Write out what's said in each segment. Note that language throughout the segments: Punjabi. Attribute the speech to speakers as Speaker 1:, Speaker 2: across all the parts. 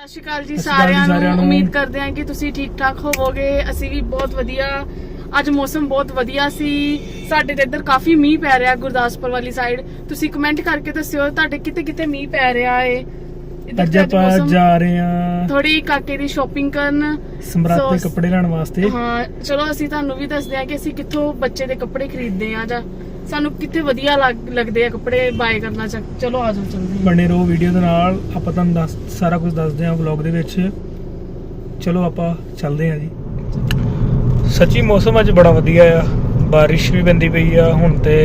Speaker 1: ਸਤਿ ਸ਼੍ਰੀ ਅਕਾਲ ਜੀ ਸਾਰਿਆਂ ਨੂੰ। ਉਮੀਦ ਕਰਦੇ ਹਾਂ ਕਿ ਤੁਸੀਂ ਠੀਕ ਠਾਕ ਹੋਵੋਗੇ। ਅਸੀਂ ਵੀ ਬਹੁਤ ਵਧੀਆ। ਅੱਜ ਮੌਸਮ ਬਹੁਤ ਵਧੀਆ ਸੀ। ਸਾਡੇ ਤੇ ਇੱਧਰ ਕਾਫੀ ਮੀਂਹ ਪੈ ਰਿਹਾ ਗੁਰਦਾਸਪੁਰ ਵਾਲੀ ਸਾਈਡ ਤੁਸੀਂ ਕਮੈਂਟ ਕਰਕੇ ਦੱਸਿਓ ਤੁਹਾਡੇ ਕਿਤੇ ਕਿਤੇ ਮੀਂਹ ਪੈ ਰਿਹਾ ਏ।
Speaker 2: ਅੱਜ ਆਪਾਂ ਜਾ ਰਹੇ ਹਾਂ
Speaker 1: ਥੋੜੀ ਕਾਕੇ ਦੀ ਸ਼ਾਪਿੰਗ ਕਰਨ।
Speaker 2: ਸਮਰਾਟ ਦੇ ਕੱਪੜੇ ਲੈਣ ਵਾਸਤੇ।
Speaker 1: ਹਾਂ ਚਲੋ ਅਸੀਂ ਤੁਹਾਨੂੰ ਵੀ ਦੱਸਦੇ ਹਾਂ ਕਿ ਅਸੀਂ ਕਿੱਥੋਂ ਬੱਚੇ ਦੇ ਕੱਪੜੇ ਖਰੀਦਦੇ ਆ ਜਾਂ ਸਾਨੂੰ ਕਿੱਥੇ ਵਧੀਆ ਲੱਗ- ਲੱਗਦੇ ਆ ਕੱਪੜੇ ਬਾਏ ਕਰਨਾ ਚ ਚਲੋ ਆਜੋ ਚਲਦੇ ਹਾਂ
Speaker 2: ਬਣੇ ਰਹੋ ਵੀਡੀਓ ਦੇ ਨਾਲ ਆਪਾਂ ਤੁਹਾਨੂੰ ਦੱਸ ਸਾਰਾ ਕੁਝ ਦੱਸਦੇ ਹਾਂ ਵਲੌਗ ਦੇ ਵਿੱਚ। ਚਲੋ ਆਪਾਂ ਚੱਲਦੇ ਹਾਂ ਜੀ। ਸੱਚੀ ਮੌਸਮ ਅੱਜ ਬੜਾ ਵਧੀਆ ਆ। ਬਾਰਿਸ਼ ਵੀ ਪੈਂਦੀ ਪਈ ਆ ਹੁਣ ਤੇ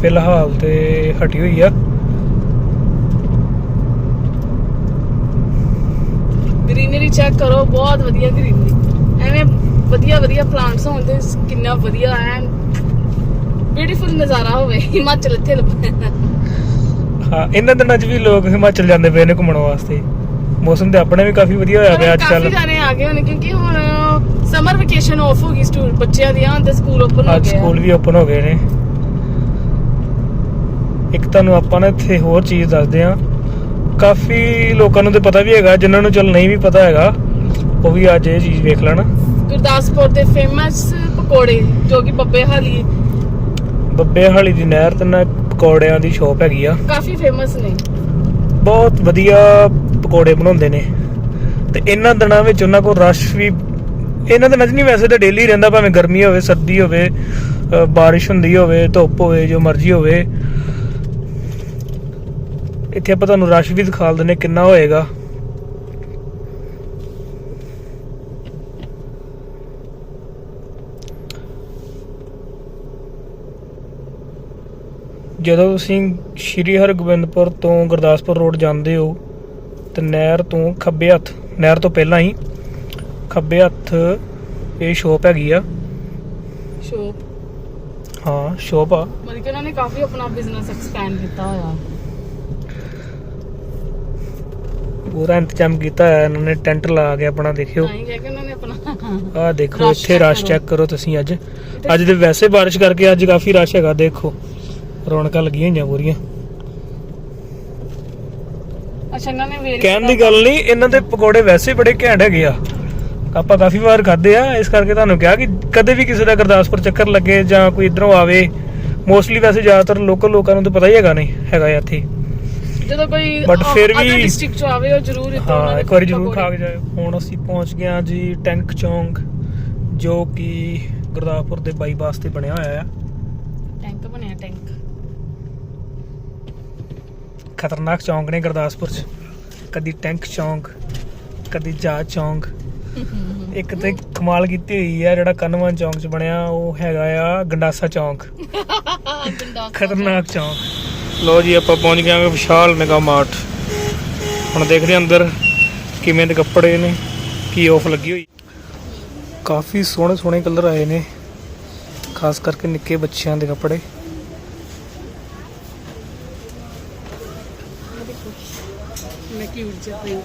Speaker 2: ਫਿਲਹਾਲ ਤੇ ਹਟੀ ਹੋਈ ਆ।
Speaker 1: ਗ੍ਰੀਨਰੀ ਚੈੱਕ ਕਰੋ ਬਹੁਤ ਵਧੀਆ ਗ੍ਰੀਨਰੀ ਐਵੇਂ ਵਧੀਆ ਵਧੀਆ ਪਲਾਂਟਸ ਤੇ ਕਿੰਨਾ ਵਧੀਆ ਐ ਬਿਊਟੀਫੁਲ ਨਜ਼ਾਰਾ ਹੋਵੇ ਹਿਮਾਚਲ ਇੱਥੇ ਲੱਭੇ।
Speaker 2: ਹਾਂ ਇਹਨਾਂ ਦਿਨਾਂ 'ਚ ਵੀ ਲੋਕ ਹਿਮਾਚਲ ਜਾਂਦੇ ਪਏ ਨੇ ਘੁੰਮਣ ਵਾਸਤੇ। ਮੌਸਮ ਤੇ ਆਪਣੇ ਵੀ ਕਾਫੀ ਵਧੀਆ ਹੋਇਆ ਪਿਆ ਅੱਜ
Speaker 1: ਕਾਫੀ
Speaker 2: ਕੱਲ
Speaker 1: ਜਾਣੇ ਆ ਗਏ ਹੋਣੇ ਕਿਉਂਕਿ ਹੁਣ ਸਮਰ ਵਕੇਸ਼ਨ ਆਫ ਹੋ ਗਈ ਸਟੂਡ ਬੱਚਿਆਂ ਦੀਆਂ ਹੁਣ ਤੇ ਸਕੂਲ ਓਪਨ ਹੋ
Speaker 2: ਅੱਜ
Speaker 1: ਗਏ
Speaker 2: ਸਕੂਲ ਵੀ ਓਪਨ ਹੋ ਗਏ ਨੇ। ਇੱਕ ਤੁਹਾਨੂੰ ਆਪਾਂ ਨਾ ਇੱਥੇ ਹੋਰ ਚੀਜ਼ ਦੱਸਦੇ ਆ ਕਾਫੀ ਲੋਕਾਂ ਨੂੰ ਤੇ ਪਤਾ ਵੀ ਹੈਗਾ ਜਿਨ੍ਹਾਂ ਨੂੰ ਚਲ ਨਹੀਂ ਵੀ ਪਤਾ ਹੈਗਾ ਉਹ ਵੀ ਅੱਜ ਇਹ ਚੀਜ਼ ਵੇਖ ਲੈਣ।
Speaker 1: ਗੁਰਦਾਸਪੁਰ ਦੇ ਫੇਮਸ ਪਕੌੜੇ ਜੋ ਕਿ ਬੱਬੇ ਹਾਲੀ
Speaker 2: ਬੱਬੇ ਹਾਲੀ ਦੀ ਨਹਿਰ ਤੇ ਨਾ ਪਕੌੜਿਆਂ ਦੀ ਸ਼ਾਪ ਹੈਗੀ ਆ।
Speaker 1: ਕਾਫੀ ਫੇਮਸ ਨੇ।
Speaker 2: ਬਹੁਤ ਵਧੀਆ ਪਕੌੜੇ ਬਣਾਉਂਦੇ ਨੇ। ਤੇ ਇਹਨਾਂ ਦਿਨਾਂ ਵਿੱਚ ਉਹਨਾਂ ਕੋਲ ਰਸ਼ ਵੀ ਇਹਨਾਂ ਦਿਨਾਂ 'ਚ ਨਹੀਂ ਵੈਸੇ ਤਾਂ ਡੇਲੀ ਰਹਿੰਦਾ ਭਾਵੇਂ ਗਰਮੀ ਹੋਵੇ ਸਰਦੀ ਹੋਵੇ ਬਾਰਿਸ਼ ਹੁੰਦੀ ਹੋਵੇ ਧੁੱਪ ਹੋਵੇ ਜੋ ਮਰਜ਼ੀ ਹੋਵੇ। ਇੱਥੇ ਆਪਾਂ ਤੁਹਾਨੂੰ ਰਸ਼ ਵੀ ਦਿਖਾ ਦਿੰਦੇ ਕਿੰਨਾ ਹੋਏਗਾ। ਜਦੋਂ ਤੁਸੀਂ ਸ਼੍ਰੀ ਹਰਗੋਬਿੰਦਪੁਰ ਤੋਂ ਗੁਰਦਾਸਪੁਰ ਰੋਡ ਜਾਂਦੇ ਹੋ ਤੇ ਨਹਿਰ ਤੋਂ ਖੱਬੇ ਹੱਥ ਨਹਿਰ ਤੋਂ ਪਹਿਲਾਂ ਹੀ ਖੱਬੇ ਹੱਥ ਇਹ ਸ਼ੋਪ ਹੈਗੀ ਆ।
Speaker 1: ਸ਼ੋਪ?
Speaker 2: ਹਾਂ ਸ਼ੋਪ ਆ।
Speaker 1: ਮਤਲਬ ਕਿ ਉਹਨਾਂ ਨੇ ਕਾਫੀ ਆਪਣਾ ਬਿਜ਼ਨਸ ਐਕਸਪੈਂਡ ਕੀਤਾ ਹੋਇਆ।
Speaker 2: ਪੂਰਾ ਇੰਤਜ਼ਾਮ ਕੀਤਾ ਹੈ ਇਹਨਾਂ ਨੇ ਟੈਂਟ ਲਾ ਕੇ ਆਪਣਾ ਦੇਖਿਓ।
Speaker 1: ਤਾਂ ਹੀ ਕਹਿ ਕੇ ਉਹਨਾਂ ਨੇ ਆਪਣਾ
Speaker 2: ਆਹ ਦੇਖੋ ਇੱਥੇ ਰਸ਼। ਚੈੱਕ ਕਰੋ। ਤੁਸੀਂ ਅੱਜ। ਅੱਜ ਦੇ ਵੈਸੇ ਬਾਰਿਸ਼ ਕਰਕੇ ਅੱਜ ਕਾਫੀ ਰਸ਼ ਹੈਗਾ ਦੇਖੋ। ਰੌਣਕਾਂ ਲੱਗੀਆਂ ਹੋਈਆਂ ਪੂਰੀਆਂ।
Speaker 1: ਅੱਛਾ ਇਹਨਾਂ ਨੇ ਵੇਰ
Speaker 2: ਕਹਿਣ ਦੀ ਗੱਲ ਨਹੀਂ ਇਹਨਾਂ ਦੇ ਪਕੌੜੇ ਵੈਸੇ ਬੜੇ ਘੈਂਟ ਹੈਗੇ ਆ। ਆਪਾਂ ਕਾਫੀ ਵਾਰ ਖਾਦੇ ਆ ਇਸ ਕਰਕੇ ਤੁਹਾਨੂੰ ਕਿਹਾ ਕਿ ਕਦੇ ਵੀ ਕਿਸੇ ਦਾ ਗੁਰਦਾਸਪੁਰ ਚੱਕਰ ਲੱਗੇ ਜਾਂ ਕੋਈ ਇਧਰੋਂ ਆਵੇ ਮੋਸਟਲੀ ਵੈਸੇ ਜ਼ਿਆਦਾਤਰ ਲੋਕਲ ਲੋਕਾਂ ਨੂੰ ਤਾਂ ਪਤਾ ਹੀ ਹੈਗਾ ਨਹੀਂ ਹੈਗਾ ਇੱਥੇ।
Speaker 1: ਜਦੋਂ ਕੋਈ
Speaker 2: But ਫਿਰ ਵੀ-
Speaker 1: ਡਿਸਟ੍ਰਿਕਟ ਚ ਆਵੇ ਉਹ ਜ਼ਰੂਰ ਇੱਥੋਂ
Speaker 2: ਹਾਂ ਇੱਕ ਵਾਰੀ ਜ਼ਰੂਰ ਖਾ ਕੇ ਜਾਇਓ। ਹੁਣ ਅਸੀਂ ਪਹੁੰਚ ਗਏ ਹਾਂ ਜੀ ਟੈਂਕ ਚੌਂਕ ਜੋ ਕਿ ਗੁਰਦਾਸਪੁਰ ਦੇ ਬਾਈਪਾਸ ਤੇ ਬਣਿਆ ਹੋਇਆ ਆ।
Speaker 1: ਟੈਂਕ ਬਣਿਆ ਟੈਂਕ।
Speaker 2: ਖਤਰਨਾਕ ਚੌਂਕ ਨੇ ਗੁਰਦਾਸਪੁਰ 'ਚ। ਕਦੀ ਟੈਂਕ ਚੌਂਕ ਕਦੀ ਜਹਾਜ਼ ਚੌਂਕ। ਇੱਕ ਤੇ ਕਮਾਲ ਕੀਤੀ ਹੋਈ ਆ ਜਿਹੜਾ ਕਨਵਨ ਚੌਂਕ 'ਚ ਬਣਿਆ ਉਹ ਹੈਗਾ ਆ ਗੰਡਾਸਾ ਚੌਂਕ। ਖਤਰਨਾਕ ਚੌਂਕ। ਲੋ ਜੀ ਆਪਾਂ ਪਹੁੰਚ ਗਏ ਹਾਂ ਵਿਸ਼ਾਲ ਮੈਗਾ ਮਾਰਟ। ਹੁਣ ਦੇਖਦੇ ਹਾਂ ਅੰਦਰ ਕਿਵੇਂ ਦੇ ਕੱਪੜੇ ਨੇ ਕੀ ਆਫ ਲੱਗੀ ਹੋਈ। ਕਾਫੀ ਸੋਹਣੇ ਸੋਹਣੇ ਕਲਰ ਆਏ ਨੇ ਖਾਸ ਕਰਕੇ ਨਿੱਕੇ ਬੱਚਿਆਂ ਦੇ ਕੱਪੜੇ।
Speaker 1: ਮੈਂ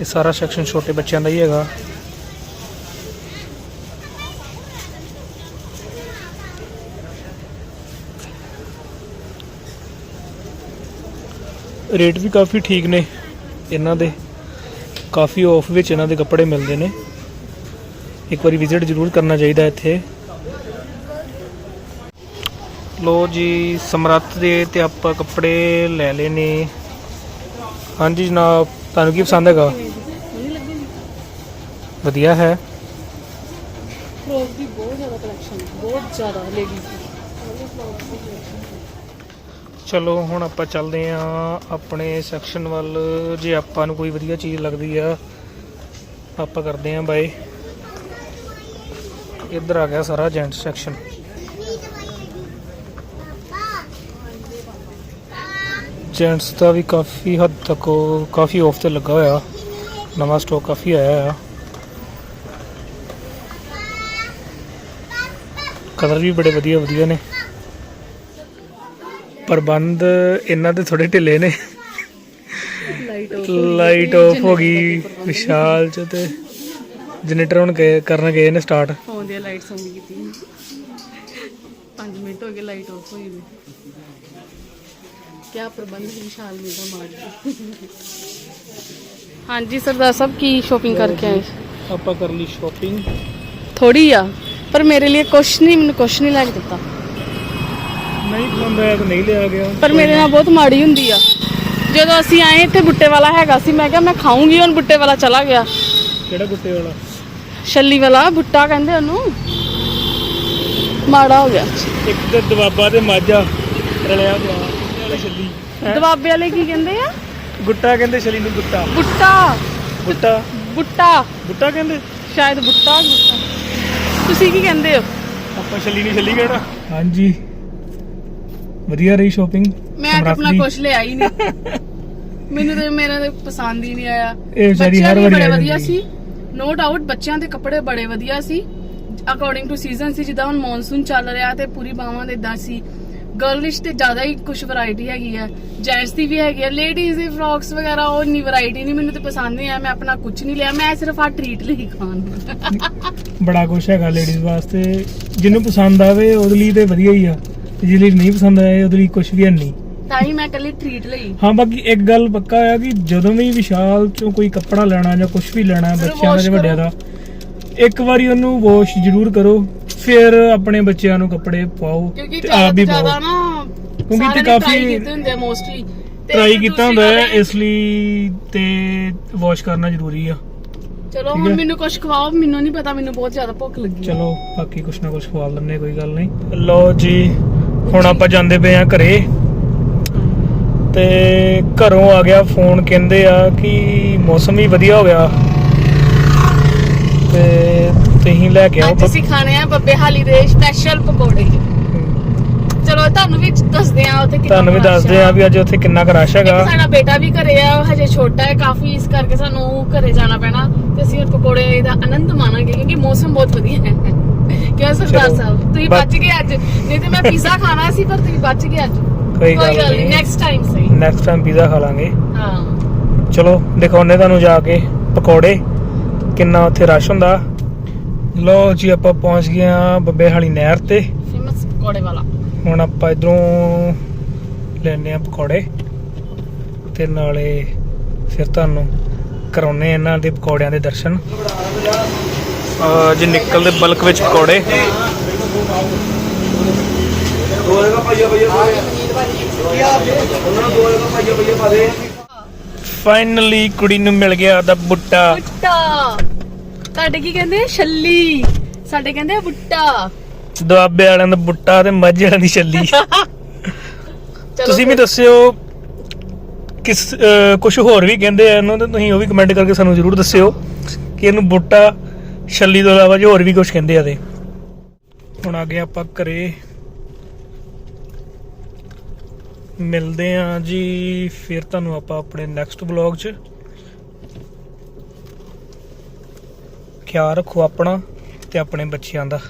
Speaker 2: ਇਹ ਸਾਰਾ ਸੈਕਸ਼ਨ ਛੋਟੇ ਬੱਚਿਆਂ ਦਾ ਹੀ ਹੈਗਾ। ਰੇਟ ਵੀ ਕਾਫੀ ਠੀਕ ਨੇ ਇਹਨਾਂ ਦੇ। ਕਾਫੀ ਆਫ ਵਿੱਚ ਇਹਨਾਂ ਦੇ ਕੱਪੜੇ ਮਿਲਦੇ ਨੇ। ਇੱਕ ਵਾਰੀ ਵਿਜ਼ਿਟ ਜ਼ਰੂਰ ਕਰਨਾ ਚਾਹੀਦਾ ਇੱਥੇ। ਲੋ ਜੀ ਸਮਰੱਥ ਦੇ ਤੇ ਆਪਾਂ ਕੱਪੜੇ ਲੈ ਲਏ ਨੇ ਹਾਂਜੀ ਜਨਾਬ ਤੁਹਾਨੂੰ ਕੀ ਪਸੰਦ ਹੈਗਾ? ਵਧੀਆ ਹੈ।
Speaker 1: ਫਰੋਕ ਦੀ ਬਹੁਤ ਜ਼ਿਆਦਾ ਕਲੈਕਸ਼ਨ ਬਹੁਤ ਜ਼ਿਆਦਾ ਲੇਡੀਜ਼ ਦੀ।
Speaker 2: ਚਲੋ ਹੁਣ ਆਪਾਂ ਚੱਲਦੇ ਆਂ ਆਪਣੇ ਸੈਕਸ਼ਨ ਵੱਲ। ਜੇ ਆਪਾਂ ਨੂੰ ਕੋਈ ਵਧੀਆ ਚੀਜ਼ ਲੱਗਦੀ ਆ ਆਪਾਂ ਕਰਦੇ ਆਂ ਬਾਏ ਇੱਧਰ ਆ ਗਿਆ ਸਾਰਾ ਜੈਂਟ ਸੈਕਸ਼ਨ ਜੈਂਟਸ ਦਾ ਵੀ ਕਾਫੀ ਹੱਦ ਤੱਕ ਉਹ ਕਾਫੀ ਆਫ ਤੇ ਲੱਗਾ ਹੋਇਆ। ਨਵਾਂ ਸਟਾਕ ਕਾਫੀ ਆਇਆ ਆ। ਕਲਰ ਵੀ ਬੜੇ ਵਧੀਆ ਵਧੀਆ ਨੇ। ਪ੍ਰਬੰਧ ਇਹਨਾਂ ਦੇ ਥੋੜੇ ਢਿੱਲੇ ਨੇ।
Speaker 1: ਲਾਈਟ ਆਫ
Speaker 2: ਹੋ ਗਈ। ਵਿਸ਼ਾਲ ਚ ਤੇ ਜਨਰੇਟਰ ਹੁਣ ਕਰਨ ਗਏ ਨੇ ਸਟਾਰਟ
Speaker 1: ਦੀਆਂ ਲਾਈਟਸ ਆਨ ਕੀਤੀ। 5 ਮਿੰਟ ਹੋ ਗਏ ਲਾਈਟ ਆਫ ਹੋਈ ਵੀ ਕਿਆ ਪ੍ਰਬੰਧ ਹੈ ਵਿਸ਼ਾਲ ਮੇਗਾ ਮਾਰਟ ਹਾਂਜੀ ਸਰਦਾਰ ਸਾਹਿਬ ਕੀ ਸ਼ੋਪਿੰਗ ਕਰਕੇ ਆਏ
Speaker 2: ਆਪਾਂ ਕਰ ਲਈ ਸ਼ਾਪਿੰਗ
Speaker 1: ਥੋੜੀ ਆ ਪਰ ਮੇਰੇ ਲਈ ਕੁਛ ਨਹੀਂ ਮੈਨੂੰ ਕੁਛ ਨਹੀਂ ਲੈ ਕੇ ਦਿੱਤਾ
Speaker 2: ਨਹੀਂ ਪਸੰਦ ਆਇਆ ਤਾਂ ਨਹੀਂ ਲਿਆ ਗਿਆ
Speaker 1: ਪਰ ਮੇਰੇ ਨਾਲ ਬਹੁਤ ਮਾੜੀ ਹੁੰਦੀ ਆ ਜਦੋਂ ਅਸੀਂ ਆਏ ਇੱਥੇ ਬੁੱਟੇ ਵਾਲਾ ਹੈਗਾ ਸੀ ਮੈਂ ਕਿਹਾ ਮੈਂ ਖਾਊਂਗੀ ਹੁਣ ਬੁੱਟੇ ਵਾਲਾ ਚਲਾ ਗਿਆ
Speaker 2: ਕਿਹੜਾ ਗੁੱਟੇ ਵਾਲਾ
Speaker 1: ਛੱਲੀ ਵਾਲਾ ਬੁੱਟਾ ਕਹਿੰਦੇ ਉਹਨੂੰ ਮਾੜਾ ਹੋ ਗਿਆ।
Speaker 2: ਇੱਕ ਤੇ ਦਵਾਬਾ ਤੇ ਮਾਝਾ ਰਲਿਆ ਗਿਆ ਵਾਲੇ ਛੱਲੀ?
Speaker 1: ਦਵਾਬੇ ਵਾਲੇ ਕੀ ਕਹਿੰਦੇ ਆ?
Speaker 2: ਗੁੱਟਾ ਕਹਿੰਦੇ ਛਲੀ ਨੂੰ ਗੁੱਟਾ।
Speaker 1: ਬੁੱਟਾ
Speaker 2: ਗੁੱਟਾ।
Speaker 1: ਬੁੱਟਾ
Speaker 2: ਗੁੱਟਾ ਕਹਿੰਦੇ?
Speaker 1: ਸ਼ਾਇਦ ਬੁੱਟਾ ਬੁੱਟਾ। ਤੁਸੀਂ ਕੀ ਕਹਿੰਦੇ ਹੋ?
Speaker 2: ਆਪਾਂ ਛੱਲੀ ਨਹੀਂ ਛੱਲੀ ਕਹਿਣਾ। ਹਾਂਜੀ। ਵਧੀਆ ਰਹੀ ਸ਼ਾਪਿੰਗ
Speaker 1: ਮੈਂ ਤਾਂ ਆਪਣਾ ਕੁਛ ਲਿਆ ਹੀ ਨਹੀਂ। ਮੈਨੂੰ ਤੇ ਮੇਰਾ ਤੇ ਪਸੰਦ ਹੀ ਨਹੀਂ ਆਇਆ।
Speaker 2: ਇਹ ਵਿਚਾਰੀ
Speaker 1: ਬੱਚਿਆਂ
Speaker 2: ਹਰ
Speaker 1: ਦੀ
Speaker 2: ਵਾਰੀ
Speaker 1: ਬੜੇ
Speaker 2: ਆ
Speaker 1: ਵਧੀਆ
Speaker 2: ਜਾਂਦੀ
Speaker 1: ਸੀ। ਨੋ ਡਾਊਟ ਬੱਚਿਆਂ ਦੇ ਕੱਪੜੇ ਬੜੇ ਵਧੀਆ ਸੀ। ਅਕੋਰਡਿੰਗ ਟੂ ਸੀਜ਼ਨ ਸੀ ਜਿੱਦਾਂ ਹੁਣ ਮੌਨਸੂਨ ਚੱਲ ਰਿਹਾ ਤੇ ਪੂਰੀ ਬਾਹਾਂ ਦੇ ਇਦਾਂ ਸੀ। ਗਰਲਿਸ਼ ਤੇ ਜ਼ਿਆਦਾ ਹੀ ਕੁਝ ਵੈਰਾਈਟੀ ਹੈਗੀ ਹੈ ਜੈਂਟਸ ਦੀ ਵੀ ਹੈਗੀ ਹੈ ਲੇਡੀਜ਼ ਦੇ ਫਰੌਕਸ ਵਗੈਰਾ ਉਹ ਇੰਨੀ ਵੈਰਾਈਟੀ ਨਹੀਂ ਮੈਨੂੰ ਤੇ ਪਸੰਦ ਨਹੀਂ ਆਇਆ। ਮੈਂ ਆਪਣਾ ਕੁਝ ਨਹੀਂ ਲਿਆ। ਮੈਂ ਸਿਰਫ ਆ ਟ੍ਰੀਟ ਲਈ ਖਾਣ
Speaker 2: ਬੜਾ ਕੁਛ ਹੈਗਾ ਲੇਡੀਜ਼ ਵਾਸਤੇ। ਜਿਹਨੂੰ ਪਸੰਦ ਆਵੇ ਉਹਦੇ ਲਈ ਤੇ ਵਧੀਆ ਹੀ ਆ। ਤੇ ਜਿਹਦੇ ਲਈ ਨਹੀਂ ਪਸੰਦ ਆਏ ਉਹਦੇ ਲਈ ਕੁਛ ਵੀ ਨਹੀਂ।
Speaker 1: ਤਾਂ ਹੀ ਮੈਂ ਕੱਲੀ ਟ੍ਰੀਟ ਲਈ।
Speaker 2: ਹਾਂ ਬਾਕੀ ਇੱਕ ਗੱਲ ਪੱਕਾ ਆ ਕਿ ਜਦੋਂ ਵੀ ਵਿਸ਼ਾਲ ਚੋਂ ਕੋਈ ਕੱਪੜਾ ਲੈਣਾ ਜਾਂ ਕੁਝ ਵੀ ਲੈਣਾ ਬੱਚਿਆਂ ਦਾ ਜਾਂ ਵੱਡਿਆਂ। ਦਾ ਇੱਕ ਵਾਰੀ ਉਹਨੂੰ ਵਾਸ਼ ਜ਼ਰੂਰ ਕਰੋ ਫਿਰ ਆਪਣੇ ਬੱਚਿਆਂ ਨੂੰ ਕੱਪੜੇ ਪਾਓ
Speaker 1: ਕਿਉਂਕਿ
Speaker 2: ਤੇ ਆਪ ਵੀ
Speaker 1: ਜ਼ਿਆਦਾ
Speaker 2: ਪਾਓ।
Speaker 1: ਨਾ
Speaker 2: ਕਿਉਂਕਿ ਤੇ ਕਾਫੀ-
Speaker 1: try ਕੀਤੇ ਹੁੰਦੇ ਆ ਮੋਸਟਲੀ
Speaker 2: ਟਰਾਈ ਕੀਤਾ ਹੁੰਦਾ ਹੈ ਇਸ ਲਈ ਤੇ ਵਾਸ਼ ਕਰਨਾ ਜ਼ਰੂਰੀ ਆ।
Speaker 1: ਚਲੋ
Speaker 2: ਠੀਕ
Speaker 1: ਹੁਣ
Speaker 2: ਹੈ।
Speaker 1: ਮੈਨੂੰ ਕੁਝ ਖਵਾਓ ਮੈਨੂੰ ਨਹੀਂ ਪਤਾ ਮੈਨੂੰ ਬਹੁਤ ਜ਼ਿਆਦਾ ਭੁੱਖ ਲੱਗੀ। ਹੈ।
Speaker 2: ਚਲੋ ਬਾਕੀ ਕੁਛ ਨਾ ਕੁਛ ਖਵਾ ਲੈਂਦੇ ਕੋਈ ਗੱਲ ਨਹੀਂ। ਲਓ ਜੀ ਹੁਣ ਆਪਾਂ ਜਾਂਦੇ ਪਏ ਆ ਘਰੇ। ਤੇ ਘਰੋਂ ਆ ਗਿਆ ਫੋਨ ਕਹਿੰਦੇ ਆ ਕਿ ਮੌਸਮ ਵੀ ਵਧੀਆ ਹੋ ਗਿਆ। ਤੇ ਤੁਸੀਂ ਲੈ ਕੇ ਆਓ
Speaker 1: ਅੱਜ ਅਸੀਂ ਖਾਣੇ ਆ ਬੱਬੇ ਹਾਲੀ ਦੇ ਸਪੈਸ਼ਲ ਪਕੌੜੇ। ਚਲੋ ਤੁਹਾਨੂੰ ਵੀ ਦੱਸਦੇ ਆ ਉੱਥੇ ਕਿੰਨਾ
Speaker 2: ਤੁਹਾਨੂੰ ਵੀ ਦੱਸਦੇ ਆ ਵੀ ਅੱਜ ਉੱਥੇ ਕਿੰਨਾ ਕੁ ਰਸ਼ ਹੈਗਾ।
Speaker 1: ਸਾਡਾ ਬੇਟਾ ਵੀ ਘਰੇ ਆ ਉਹ ਹਜੇ ਛੋਟਾ ਹੈ ਕਾਫੀ ਇਸ ਕਰਕੇ ਸਾਨੂੰ ਘਰੇ ਜਾਣਾ ਪੈਣਾ ਤੇ ਅਸੀਂ ਹੁਣ ਪਕੌੜੇ ਦਾ ਆਨੰਦ ਮਾਣਾਂਗੇ ਕਿਉਂਕਿ ਮੌਸਮ ਬਹੁਤ ਵਧੀਆ ਹੈ। ਕਿਉਂ ਸਰਦਾਰ। ਸਾਹਿਬ? ਤੁਸੀਂ ਬਚ ਗਏ ਅੱਜ। ਨਹੀਂ ਤੇ ਮੈਂ ਪੀਜ਼ਾ ਖਾਣਾ ਸੀ ਪਰ ਤੁਸੀਂ ਬਚ ਗਏ ਅੱਜ।
Speaker 2: ਕੋਈ ਗੱਲ
Speaker 1: ਨਹੀਂ।
Speaker 2: ਨਹੀਂ
Speaker 1: ਨੈਕਸਟ ਟਾਈਮ ਸਹੀ।
Speaker 2: ਨੈਕਸਟ ਟਾਈਮ ਪੀਜ਼ਾ ਖਾ ਲਾਂਗੇ।
Speaker 1: ਹਾਂ।
Speaker 2: ਚਲੋ ਦਿਖਾਉਨੇ ਤੁਹਾਨੂੰ ਜਾ ਕੇ ਪਕੌੜੇ। ਕਿੰਨਾ ਉੱਥੇ ਰਸ਼ ਹੁੰਦਾ? ਲਓ ਜੀ ਆਪਾਂ ਪਹੁੰਚ ਗਏ ਆ ਬੱਬੇ ਹਾਲੀ ਨਹਿਰ ਤੇ।
Speaker 1: ਫੇਮਸ ਪਕੌੜੇ ਵਾਲਾ।
Speaker 2: ਹੁਣ ਆਪਾਂ ਇਧਰੋਂ ਲੈਣੇ ਆ ਪਕੌੜੇ। ਤੇ ਨਾਲੇ ਫਿਰ ਤੁਹਾਨੂੰ ਕਰਾਉਨੇ ਇਹਨਾਂ ਦੇ ਪਕੌੜਿਆਂ ਦੇ ਦਰਸ਼ਨ। ਜੀ ਨਿਕਲਦੇ ਬਲਕ ਵਿੱਚ ਪਕੌੜੇ। ਫਾਈਨਲੀ ਕੁੜੀ ਨੂੰ ਮਿਲ ਗਿਆ ਦਾ ਬੁੱਟਾ।
Speaker 1: ਬੁੱਟਾ। ਤੁਹਾਡੇ ਕੀ ਕਹਿੰਦੇ ਆ? ਛੱਲੀ। ਸਾਡੇ ਕਹਿੰਦੇ ਆ ਬੁੱਟਾ।
Speaker 2: ਦੁਆਬੇ ਵਾਲਿਆਂ ਦਾ ਬੁੱਟਾ ਤੇ ਮੱਝ ਵਾਲਿਆਂ ਦੀ ਛੱਲੀ।
Speaker 1: ਚਲੋ
Speaker 2: ਤੁਸੀਂ ਵੀ
Speaker 1: ਫਿਰ।
Speaker 2: ਦੱਸਿਓ ਕਿਸ ਕੁਝ ਹੋਰ ਵੀ ਕਹਿੰਦੇ ਆ ਇਹਨੂੰ ਤੇ ਤੁਸੀਂ ਉਹ ਵੀ ਕਮੈਂਟ ਕਰਕੇ ਸਾਨੂੰ ਜ਼ਰੂਰ ਦੱਸਿਓ ਕਿ ਇਹਨੂੰ ਬੁੱਟਾ ਛੱਲੀ ਤੋਂ ਇਲਾਵਾ ਜੋ ਹੋਰ ਵੀ ਕੁਝ ਕਹਿੰਦੇ ਆ ਤੇ। ਹੁਣ ਆ ਗਏ ਆਪਾਂ ਘਰੇ। ਮਿਲਦੇ ਆ ਜੀ ਫਿਰ ਤੁਹਾਨੂੰ ਆਪਾਂ ਆਪਣੇ ਨੈਕਸਟ ਵਲੌਗ 'ਚ। ਖਿਆਲ ਰੱਖੋ ਆਪਣਾ ਤੇ ਆਪਣੇ ਬੱਚਿਆਂ ਦਾ।